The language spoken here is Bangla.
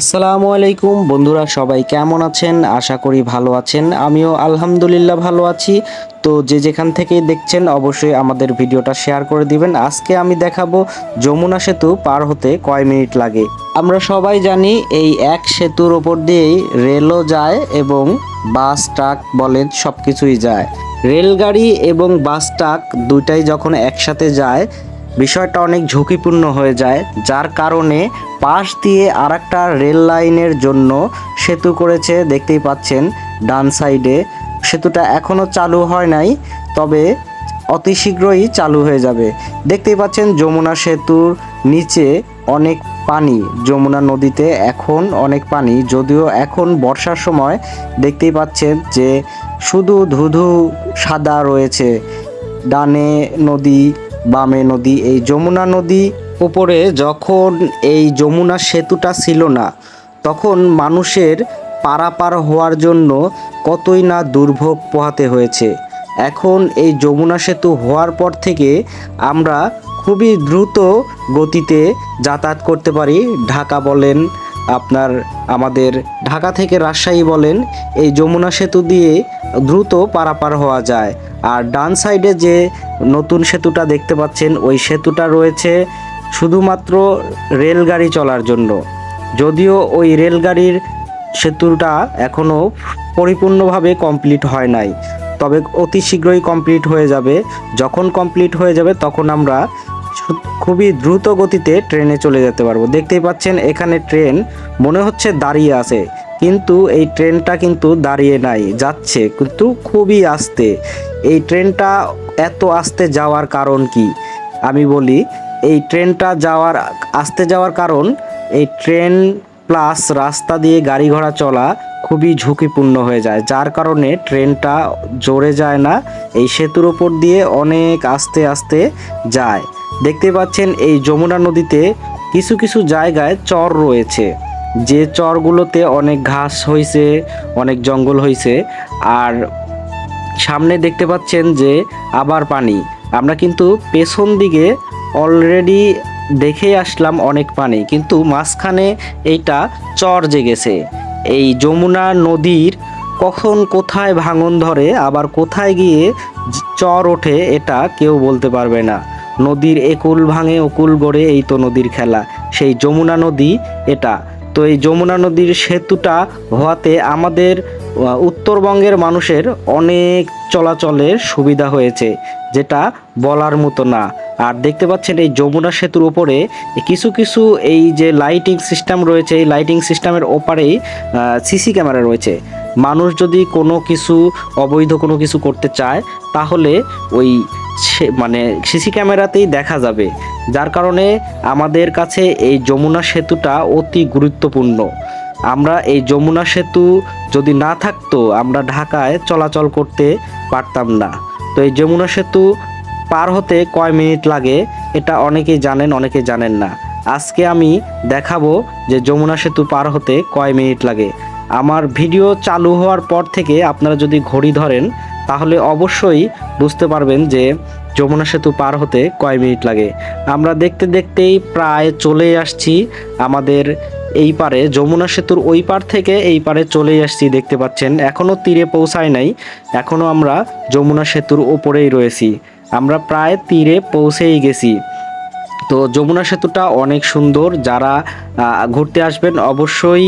আসসালামু আলাইকুম। বন্ধুরা, সবাই কেমন আছেন? আশা করি ভালো আছেন। আমিও আলহামদুলিল্লাহ ভালো আছি। তো যে যেখান থেকে দেখছেন, অবশ্যই আমাদের ভিডিওটা শেয়ার করে দিবেন। আজকে আমি দেখাবো যমুনা সেতু পার হতে কয় মিনিট লাগে? আমরা সবাই জানি এই এক সেতুর ওপর দিয়েই রেলও যায় এবং বাস, ট্রাক বলেন সব কিছুই যায়। রেলগাড়ি এবং বাস, ট্রাক দুইটাই যখন একসাথে যায় বিষয়টা অনেক ঝুঁকিপূর্ণ হয়ে যায়, যার কারণে পাশ দিয়ে আর একটা রেল লাইনের জন্য সেতু করেছে, দেখতেই পাচ্ছেন, ডান সাইডে। সেতুটা এখনও চালু হয় নাই, তবে অতি শীঘ্রই চালু হয়ে যাবে। দেখতেই পাচ্ছেন, যমুনা সেতুর নিচে অনেক পানি, যমুনা নদীতে এখন অনেক পানি, যদিও এখন বর্ষার সময় দেখতেই পাচ্ছেন যে শুধু ধুধু সাদা রয়েছে। ডানে নদী বামে নদী, এই যমুনা নদী উপরে যখন এই যমুনা সেতুটা ছিল না, তখন মানুষের পারাপার হওয়ার জন্য কতই না দুর্ভোগ পোহাতে হয়েছে। এখন এই যমুনা সেতু হওয়ার পর থেকে আমরা খুবই দ্রুত গতিতে যাতায়াত করতে পারি। ঢাকা বলেন, আপনার আমাদের ঢাকা থেকে রাজশাহী বলেন, এই যমুনা সেতু দিয়ে দ্রুত পারাপার হওয়া যায়। আর ডান সাইডে যে নতুন সেতুটা দেখতে পাচ্ছেন, ওই সেতুটা রয়েছে শুধুমাত্র রেলগাড়ি চলার জন্য। যদিও ওই রেলগাড়ির সেতুটা এখনও পরিপূর্ণভাবে কমপ্লিট হয় নাই। তবে অতি শীঘ্রই কমপ্লিট হয়ে যাবে। যখন কমপ্লিট হয়ে যাবে, তখন আমরা খুবই দ্রুত গতিতে ট্রেনে চলে যেতে পারব। দেখতেই পাচ্ছেন, এখানে ট্রেন মনে হচ্ছে দাঁড়িয়ে আছে। কিন্তু এই ট্রেনটা কিন্তু দাঁড়িয়ে নাই, যাচ্ছে। কিন্তু খুবই আস্তে। এই ট্রেনটা এত আস্তে যাওয়ার কারণ কি? আমি বলি, এই ট্রেনটা যাওয়ার, আস্তে যাওয়ার কারণ, এই ট্রেন প্লাস রাস্তা দিয়ে গাড়ি ঘোড়া চলা খুবই ঝুঁকিপূর্ণ হয়ে যায়। যার কারণে ট্রেনটা জোরে যায় না, এই সেতুর ওপর দিয়ে অনেক আস্তে আস্তে যায়। দেখতে পাচ্ছেন, এই যমুনা নদীতে কিছু কিছু জায়গায় চর রয়েছে। যে চরগুলোতে অনেক ঘাস হয়েছে অনেক জঙ্গল হয়েছে আর সামনে দেখতে পাচ্ছেন যে আবার পানি। আমরা কিন্তু পেছন দিকে অলরেডি দেখে আসলাম অনেক পানি, কিন্তু মাঝখানে এইটা চর জেগেছে। এই যমুনা নদীর কখন কোথায় ভাঙন ধরে, আবার কোথায় গিয়ে চর ওঠে, এটা কেউ বলতে পারবে না। নদীর একুল ভাঙে, অকুল গড়ে, এই তো নদীর খেলা। সেই যমুনা নদী এটা। তো এই যমুনা নদীর সেতুটা হওয়াতে আমাদের উত্তরবঙ্গের মানুষের অনেক চলাচলের সুবিধা হয়েছে, যেটা বলার মতো না। আর দেখতে পাচ্ছেন এই যমুনা সেতুর ওপরে কিছু কিছু এই যে লাইটিং সিস্টেম রয়েছে, এই লাইটিং সিস্টেমের ওপারেই সিসি ক্যামেরা রয়েছে। মানুষ যদি কোনো কিছু, অবৈধ কোনো কিছু করতে চায়, তাহলে ওই মানে সিসি ক্যামেরাতেই দেখা যাবে। যার কারণে আমাদের কাছে এই যমুনা সেতুটা অতি গুরুত্বপূর্ণ। আমরা এই যমুনা সেতু যদি না থাকতো, আমরা ঢাকায় চলাচল করতে পারতাম না। তো এই যমুনা সেতু পার হতে কয় মিনিট লাগে, এটা অনেকেই জানেন অনেকে জানেন না। আজকে আমি দেখাবো যে যমুনা সেতু পার হতে কয় মিনিট লাগে। আমার ভিডিও চালু হওয়ার পর থেকে আপনারা যদি ঘড়ি ধরেন তাহলে অবশ্যই বুঝতে পারবেন যে যমুনা সেতু পার হতে কয় মিনিট লাগে। আমরা দেখতে দেখতেই প্রায় চলে আসছি আমাদের এই পারে, যমুনা সেতুর ওই পার থেকে এই পারে চলে আসছি দেখতে পাচ্ছেন। এখনও তীরে পৌঁছায় নাই এখনও আমরা যমুনা সেতুর ওপরেই রয়েছি। আমরা প্রায় তীরে পৌঁছেই গেছি। তো যমুনা সেতুটা অনেক সুন্দর, যারা ঘুরতে আসবেন অবশ্যই